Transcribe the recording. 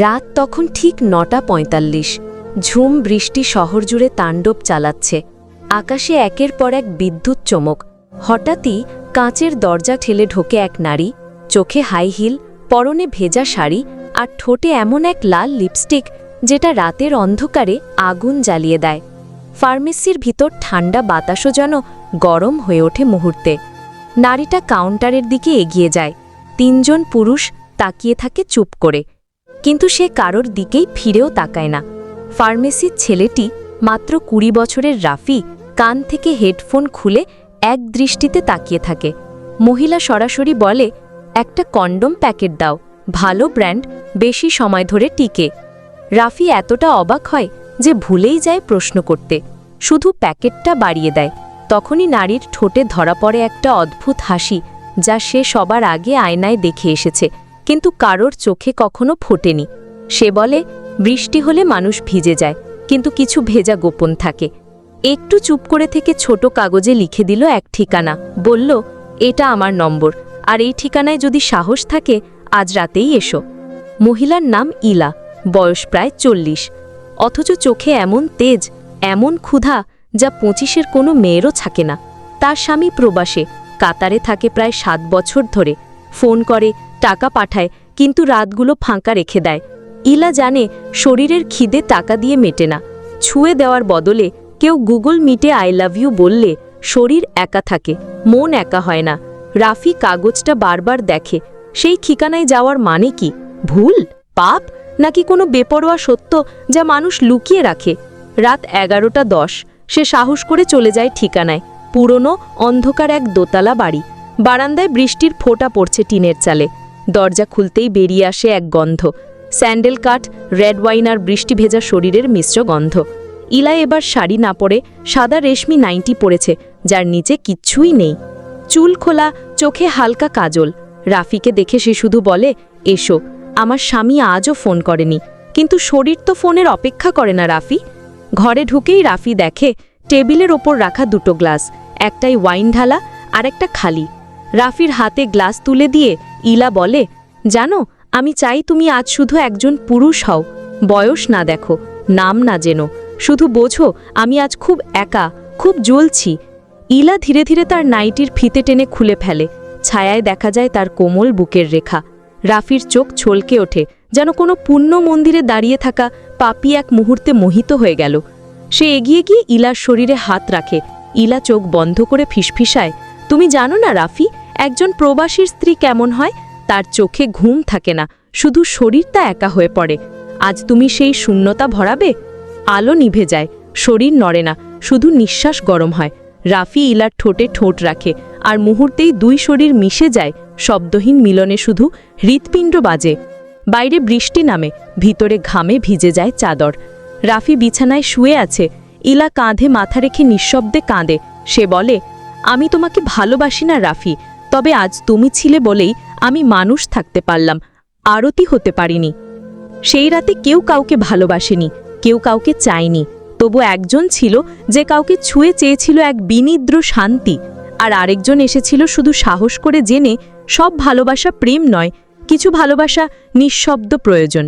রাত তখন ঠিক নটা পঁয়তাল্লিশ। ঝুম বৃষ্টি শহর জুড়ে তাণ্ডব চালাচ্ছে। আকাশে একের পর এক বিদ্যুৎ চমক। হঠাৎই কাঁচের দরজা ঠেলে ঢোকে এক নারী। চোখে হাই হিল, পরনে ভেজা শাড়ি আর ঠোঁটে এমন এক লাল লিপস্টিক যেটা রাতের অন্ধকারে আগুন জ্বালিয়ে দেয়। ফার্মেসির ভিতর ঠান্ডা বাতাসও যেন গরম হয়ে ওঠে মুহূর্তে। নারীটা কাউন্টারের দিকে এগিয়ে যায়। তিনজন পুরুষ তাকিয়ে থাকে চুপ করে। কিন্তু সে কারোর দিকেই ফিরেও তাকায় না। ফার্মেসির ছেলেটি মাত্র কুড়ি বছরের রাফি কান থেকে হেডফোন খুলে এক দৃষ্টিতে তাকিয়ে থাকে। মহিলা সরাসরি বলে, একটা কন্ডম প্যাকেট দাও, ভালো ব্র্যান্ড, বেশি সময় ধরে টিকে। রাফি এতটা অবাক হয় যে ভুলেই যায় প্রশ্ন করতে। শুধু প্যাকেটটা বাড়িয়ে দেয়। তখনই নারীর ঠোঁটে ধরা পড়ে একটা অদ্ভুত হাসি, যা সে সবার আগে আয়নায় দেখে এসেছে। কিন্তু কারোর চোখে কখনো ফোটেনি। সে বলে, বৃষ্টি হলে মানুষ ভিজে যায়, কিন্তু কিছু ভেজা গোপন থাকে। একটু চুপ করে থেকে ছোট কাগজে লিখে দিল এক ঠিকানা। বলল, এটা আমার নম্বর, আর এই ঠিকানায় যদি সাহস থাকে, আজ রাতেই এসো। মহিলার নাম ইলা, বয়স প্রায় চল্লিশ। অথচ চোখে এমন তেজ, এমন ক্ষুধা, যা পঁচিশের কোনো মেয়েরও থাকে না। তার স্বামী প্রবাসে, কাতারে থাকে প্রায় সাত বছর ধরে। ফোন করে টাকা পাঠায়, কিন্তু রাতগুলো ফাঁকা রেখে দেয়। ইলা জানে শরীরের খিদে টাকা দিয়ে মেটে না। ছুঁয়ে দেওয়ার বদলে কেউ গুগল মিটে আই লাভ ইউ বললে শরীর একা থাকে, মন একা হয় না। রাফি কাগজটা বারবার দেখে, সেই ঠিকানায় যাওয়ার মানে কি? ভুল? পাপ? নাকি কোনো বেপরোয়া সত্য যা মানুষ লুকিয়ে রাখে? রাত এগারোটা দশ, সে সাহস করে চলে যায় ঠিকানায়, পুরনো অন্ধকার এক দোতলা বাড়ি। বারান্দায় বৃষ্টির ফোঁটা পড়ছে টিনের চালে। দরজা খুলতেই বেরিয়ে আসে এক গন্ধ। স্যান্ডেল কাঠ, রেড ওয়াইন আর বৃষ্টি ভেজা শরীরের মিশ্র গন্ধ। ইলা এবার শাড়ি না পরে সাদা রেশমি নাইটি পরেছে, যার নিচে কিচ্ছুই নেই। চুল খোলা, চোখে হালকা কাজল। রাফিকে দেখে সে শুধু বলে, এসো, আমার স্বামী আজও ফোন করেনি। কিন্তু শরীর তো ফোনের অপেক্ষা করে না রাফি। ঘরে ঢুকেই রাফি দেখে, টেবিলের ওপর রাখা দুটো গ্লাস, একটাই ওয়াইন ঢালা আর একটা খালি। রাফির হাতে গ্লাস তুলে দিয়ে ইলা বলে, জানো, আমি চাই তুমি আজ শুধু একজন পুরুষ হও। বয়স না দেখো, নাম না জেনো। শুধু বোঝো, আমি আজ খুব একা, খুব জ্বলছি। ইলা ধীরে ধীরে তার নাইটির ফিতে টেনে খুলে ফেলে। ছায়ায় দেখা যায় তার কোমল বুকের রেখা। রাফির চোখ ছলকে ওঠে, যেন কোনো পুণ্য মন্দিরে দাঁড়িয়ে থাকা পাপি এক মুহূর্তে মোহিত হয়ে গেল। সে এগিয়ে গিয়ে ইলার শরীরে হাত রাখে। ইলা চোখ বন্ধ করে ফিসফিসায়, তুমি জানো না রাফি একজন প্রবাসীর স্ত্রী কেমন হয়, তার চোখে ঘুম থাকে না, শুধু শরীরটা একা হয়ে পড়ে। আজ তুমি সেই শূন্যতা ভরাবে? আলো নিভে যায়, শরীর নড়ে না, শুধু নিঃশ্বাস গরম হয়। রাফি ইলার ঠোঁটে ঠোঁট রাখে, আর মুহূর্তেই দুই শরীর মিশে যায়, শব্দহীন মিলনে শুধু হৃৎপিণ্ড বাজে। বাইরে বৃষ্টি নামে, ভিতরে ঘামে ভিজে যায় চাদর। রাফি বিছানায় শুয়ে আছে, ইলা কাঁধে মাথা রেখে নিঃশব্দে কাঁদে। সে বলে, আমি তোমাকে ভালোবাসি না রাফি তবে আজ তুমি ছিলে বলেই আমি মানুষ থাকতে পারলাম, আরতি হতে পারিনি। সেই রাতে কেউ কাউকে ভালোবাসেনি, কেউ কাউকে চায়নি, তবু একজন ছিল যে কাউকে ছুঁয়ে চেয়েছিল এক বিনিদ্র শান্তি, আর আরেকজন এসেছিল শুধু সাহস করে জেনে সব ভালোবাসা প্রেম নয়, কিছু ভালোবাসা নিঃশব্দ প্রয়োজন।